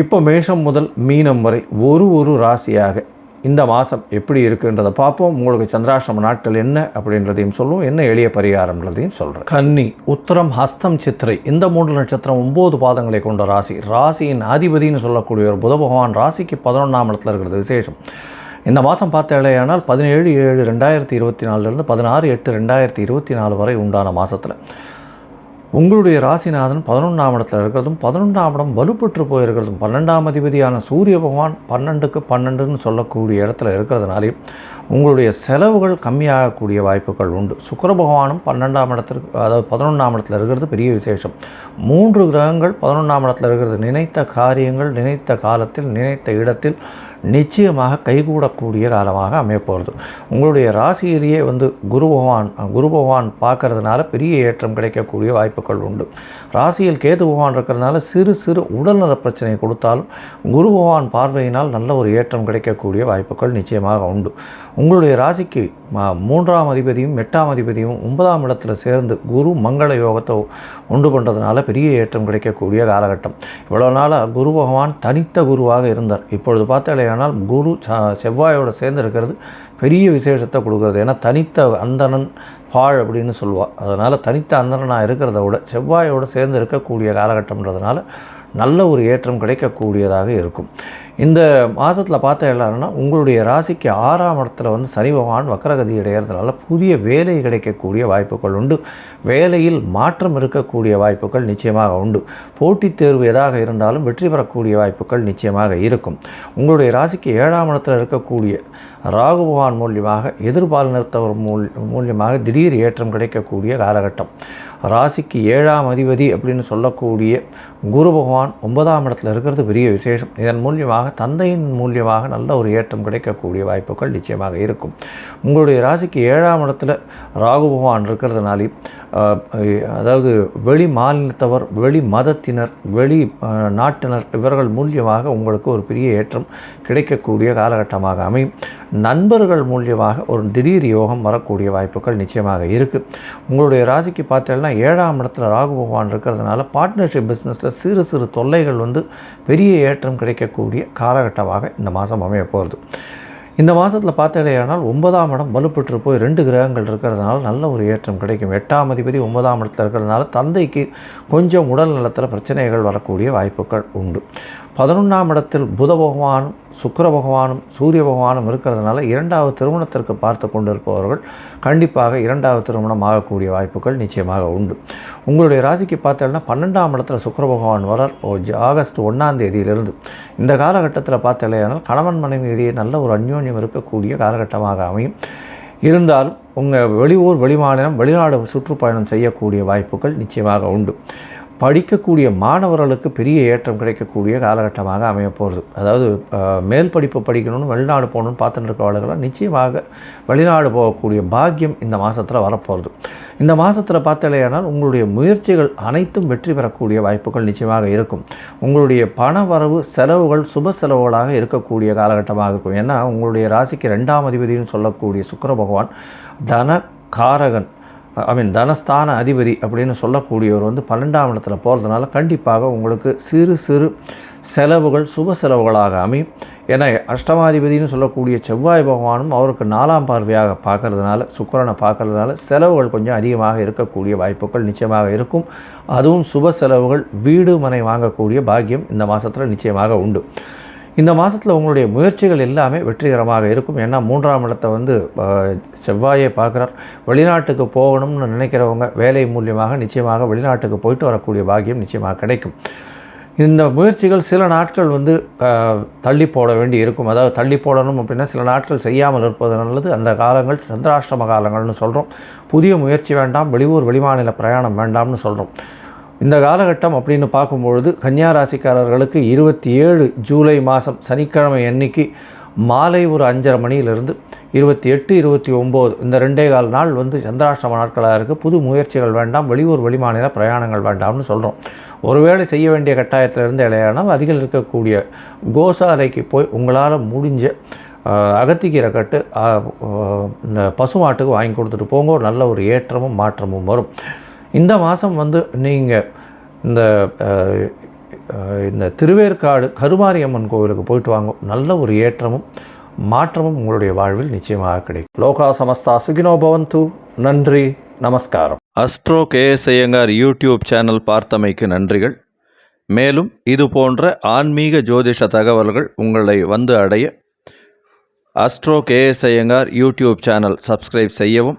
இப்போ மேஷம் முதல் மீனம் வரை ஒரு ஒரு ராசியாக இந்த மாதம் எப்படி இருக்குன்றதை பார்ப்போம். உங்களுக்கு சந்திராசிரம நாட்கள் என்ன அப்படின்றதையும் சொல்லுவோம். என்ன எளிய பரிகாரம்ன்றதையும் சொல்கிறேன் கன்னி உத்தரம் ஹஸ்தம் சித்திரை இந்த மூன்று நட்சத்திரம் ஒம்பது பாதங்களை கொண்ட ராசி. ராசியின் அதிபதினு சொல்லக்கூடிய ஒரு புத பகவான் ராசிக்கு பதினொன்றாம் இடத்துல இருக்கிறது விசேஷம். இந்த மாதம் பார்த்தாலேயானால் பதினேழு ஏழு ரெண்டாயிரத்தி இருபத்தி நாலுலேருந்து பதினாறு எட்டு ரெண்டாயிரத்தி இருபத்தி நாலு வரை உண்டான மாதத்தில் உங்களுடைய ராசிநாதன் பதினொன்றாம் இடத்துல இருக்கிறதும் பதினொன்றாம் இடம் வலுப்பெற்று போயிருக்கிறதும் பன்னெண்டாம் அதிபதியான சூரிய பகவான் பன்னெண்டுக்கு பன்னெண்டுன்னு சொல்லக்கூடிய இடத்துல இருக்கிறதுனாலே உங்களுடைய செலவுகள் கம்மியாகக்கூடிய வாய்ப்புகள் உண்டு. சுக்கர பகவானும் பன்னெண்டாம் இடத்திற்கு அதாவது பதினொன்றாம் இடத்துல இருக்கிறது பெரிய விசேஷம். மூன்று கிரகங்கள் பதினொன்றாம் இடத்துல இருக்கிறது. நினைத்த காரியங்கள் நினைத்த காலத்தில் நினைத்த இடத்தில் நிச்சயமாக கைகூடக்கூடிய காலமாக அமையப்போகிறது. உங்களுடைய ராசியிலேயே வந்து குரு பகவான் குரு பகவான் பார்க்கறதுனால பெரிய ஏற்றம் கிடைக்கக்கூடிய வாய்ப்புகள் உண்டு. ராசியில் கேது பகவான் இருக்கிறதுனால சிறு சிறு உடல்நல பிரச்சனை கொடுத்தாலும் குரு பகவான் பார்வையினால் நல்ல ஒரு ஏற்றம் கிடைக்கக்கூடிய வாய்ப்புகள் நிச்சயமாக உண்டு. உங்களுடைய ராசிக்கு மூன்றாம் அதிபதியும் எட்டாம் அதிபதியும் ஒன்பதாம் இடத்துல சேர்ந்து குரு மங்கள யோகத்தை உண்டு பண்ணுறதுனால பெரிய ஏற்றம் கிடைக்கக்கூடிய காலகட்டம். இவ்வளோ நாளாக குரு பகவான் தனித்த குருவாக இருந்தார். இப்பொழுது பார்த்தாலேயானால் குரு செவ்வாயோடு சேர்ந்து இருக்கிறது பெரிய விசேஷத்தை கொடுக்குறது. ஏன்னா தனித்த அந்தணன் பாழ் அப்படின்னு சொல்லுவாள் அதனால் தனித்த அந்தரனாக இருக்கிறத விட செவ்வாயோடு சேர்ந்து இருக்கக்கூடிய காலகட்டம்ன்றதுனால நல்ல ஒரு ஏற்றம் கிடைக்கக்கூடியதாக இருக்கும். இந்த மாதத்தில் பார்த்த எல்லாருன்னா உங்களுடைய ராசிக்கு ஆறாம் இடத்துல வந்து சனி பகவான் வக்கரகதி அடைகிறதுனால புதிய வேலை கிடைக்கக்கூடிய வாய்ப்புகள் உண்டு. வேலையில் மாற்றம் இருக்கக்கூடிய வாய்ப்புகள் நிச்சயமாக உண்டு. போட்டித் தேர்வு எதாக இருந்தாலும் வெற்றி பெறக்கூடிய வாய்ப்புகள் நிச்சயமாக இருக்கும். உங்களுடைய ராசிக்கு ஏழாம் இடத்துல இருக்கக்கூடிய ராகு பகவான் மூலியமாக நிறுத்தவர் மூல் மூலியமாக திடீர் ஏற்றம் கிடைக்கக்கூடிய காலகட்டம். ராசிக்கு ஏழாம் அதிபதி அப்படின்னு சொல்லக்கூடிய குரு பகவான் ஒன்பதாம் இடத்துல இருக்கிறது பெரிய விசேஷம். இதன் மூலியமாக தந்தையின் மூலியமாக நல்ல ஒரு ஏற்றம் கிடைக்கக்கூடிய வாய்ப்புகள் நிச்சயமாக இருக்கும். உங்களுடைய ராசிக்கு ஏழாம் இடத்துல ராகு பகவான் இருக்கிறதுனாலே அதாவது வெளி மாநிலத்தவர் வெளி மதத்தினர் வெளி நாட்டினர் இவர்கள் மூலியமாக உங்களுக்கு ஒரு பெரிய ஏற்றம் கிடைக்கக்கூடிய காலகட்டமாக அமையும். நண்பர்கள் மூலியமாக ஒரு திடீர் யோகம் வரக்கூடிய வாய்ப்புகள் நிச்சயமாக இருக்குது உங்களுடைய ராசிக்கு பார்த்தீங்கன்னா ஏழாம் இடத்துல ராகு பகவான் இருக்கிறதுனால பார்ட்னர்ஷிப் பிஸ்னஸில் சிறு சிறு தொல்லைகள் வந்து பெரிய ஏற்றம் கிடைக்கக்கூடிய காலகட்டமாக இந்த மாதம் அமைய போகிறது இந்த மாதத்தில் பார்த்தடையானால் ஒன்பதாம் இடம் வலுப்பெற்று போய் ரெண்டு கிரகங்கள் இருக்கிறதுனால நல்ல ஒரு ஏற்றம் கிடைக்கும். எட்டாம் அதிபதி ஒன்பதாம் இடத்துல இருக்கிறதுனால தந்தைக்கு கொஞ்சம் உடல் நலத்தில் பிரச்சனைகள் வரக்கூடிய வாய்ப்புகள் உண்டு. பதினொன்றாம் இடத்தில் புத பகவானும் சுக்கர பகவானும் சூரிய பகவானும் இருக்கிறதுனால இரண்டாவது திருமணத்திற்கு பார்த்து கொண்டிருப்பவர்கள் கண்டிப்பாக இரண்டாவது திருமணம் ஆகக்கூடிய வாய்ப்புகள் நிச்சயமாக உண்டு. உங்களுடைய ராசிக்கு பார்த்தோம்னா பன்னெண்டாம் இடத்துல சுக்கர பகவான் வரார். ஆகஸ்ட் ஒன்றாம் தேதியிலிருந்து. இந்த காலகட்டத்தில் பார்த்தலையானால் கணவன் மனைவி இடையே நல்ல ஒரு அந்யோன்யம் இருக்கக்கூடிய காலகட்டமாக அமையும். இருந்தாலும் உங்கள் வெளியூர் வெளிமாநிலம் வெளிநாடு சுற்றுப்பயணம் செய்யக்கூடிய வாய்ப்புகள் நிச்சயமாக உண்டு. படிக்கக்கூடிய மாணவர்களுக்கு பெரிய ஏற்றம் கிடைக்கக்கூடிய காலகட்டமாக அமையப்போகிறது அதாவது மேல் படிப்பு படிக்கணும்னு வெளிநாடு போகணும்னு பார்த்துட்டு இருக்கவர்களுக்கெல்லாம் நிச்சயமாக வெளிநாடு போகக்கூடிய பாக்கியம் இந்த மாதத்தில் வரப்போகிறது இந்த மாதத்தில் பார்த்தாலேயானால் உங்களுடைய முயற்சிகள் அனைத்தும் வெற்றி பெறக்கூடிய வாய்ப்புகள் நிச்சயமாக இருக்கும். உங்களுடைய பண வரவு செலவுகள் சுப செலவுகளாக இருக்கக்கூடிய காலகட்டமாக இருக்கும். ஏன்னா உங்களுடைய ராசிக்கு ரெண்டாம் அதிபதினு சொல்லக்கூடிய சுக்கர பகவான் தன காரகன் ஐ மீன் தனஸ்தான அதிபதி அப்படின்னு சொல்லக்கூடியவர் வந்து பன்னெண்டாம் இடத்துல போகிறதுனால கண்டிப்பாக உங்களுக்கு சிறு சிறு செலவுகள் சுப செலவுகளாக அமையும். ஏன்னா அஷ்டமாதிபதினு சொல்லக்கூடிய செவ்வாய் பகவானும் அவருக்கு நாலாம் பார்வையாக பார்க்கறதுனால சுக்கரனை பார்க்கறதுனால செலவுகள் கொஞ்சம் அதிகமாக இருக்கக்கூடிய வாய்ப்புகள் நிச்சயமாக இருக்கும். அதுவும் சுப செலவுகள் வீடு மனை வாங்கக்கூடிய பாக்கியம் இந்த மாதத்தில் நிச்சயமாக உண்டு. இந்த மாதத்தில் உங்களுடைய முயற்சிகள் எல்லாமே வெற்றிகரமாக இருக்கும். ஏன்னா மூன்றாம் இடத்தை வந்து செவ்வாயை பார்க்குறார். வெளிநாட்டுக்கு போகணும்னு நினைக்கிறவங்க வேலை மூலியமாக நிச்சயமாக வெளிநாட்டுக்கு போயிட்டு வரக்கூடிய பாக்கியம் நிச்சயமாக கிடைக்கும். இந்த முயற்சிகள் சில நாட்கள் வந்து தள்ளி போட வேண்டி இருக்கும். அதாவது தள்ளி போடணும் அப்படின்னா சில நாட்கள் செய்யாமல் இருப்பது நல்லது. அந்த காலங்கள் சந்திராஷ்டம காலங்கள்னு சொல்கிறோம் புதிய முயற்சி வேண்டாம். வெளியூர் வெளிமாநில பிரயாணம் வேண்டாம்னு சொல்கிறோம் இந்த காலகட்டம் அப்படின்னு பார்க்கும்பொழுது கன்னியா ராசிக்காரர்களுக்கு இருபத்தி ஏழு ஜூலை மாதம் சனிக்கிழமை அன்னைக்கு மாலை ஒரு அஞ்சரை மணியிலிருந்து இருபத்தி எட்டு இருபத்தி ஒம்பது இந்த ரெண்டே கால் நாள் வந்து சந்திராஷ்டம நாட்களாக இருக்குது புது முயற்சிகள் வேண்டாம் வெளியூர் வெளிமாநில பிரயாணங்கள் வேண்டாம்னு சொல்கிறோம் ஒருவேளை செய்ய வேண்டிய கட்டாயத்திலிருந்து இடையானால் அதிகம் இருக்கக்கூடிய கோசாலைக்கு போய் உங்களால் முடிஞ்ச அகத்திக்கீரை கட்டு இந்த பசுமாட்டுக்கு வாங்கி கொடுத்துட்டு போங்க. ஒரு நல்ல ஒரு ஏற்றமும் மாற்றமும் வரும். இந்த மாதம் வந்து நீங்கள் இந்த இந்த திருவேற்காடு கருமாரியம்மன் கோவிலுக்கு போயிட்டு வாங்க. நல்ல ஒரு ஏற்றமும் மாற்றமும் உங்களுடைய வாழ்வில் நிச்சயமாக கிடைக்கும். லோகா சமஸ்தா சுகினோ பவந்து. நன்றி நமஸ்காரம். Astro KS Iyengar YouTube channel பார்த்தமைக்கு நன்றிகள். மேலும் இது போன்ற ஆன்மீக ஜோதிஷ தகவல்கள் உங்களை வந்து அடைய Astro KS Iyengar YouTube channel subscribe செய்யவும்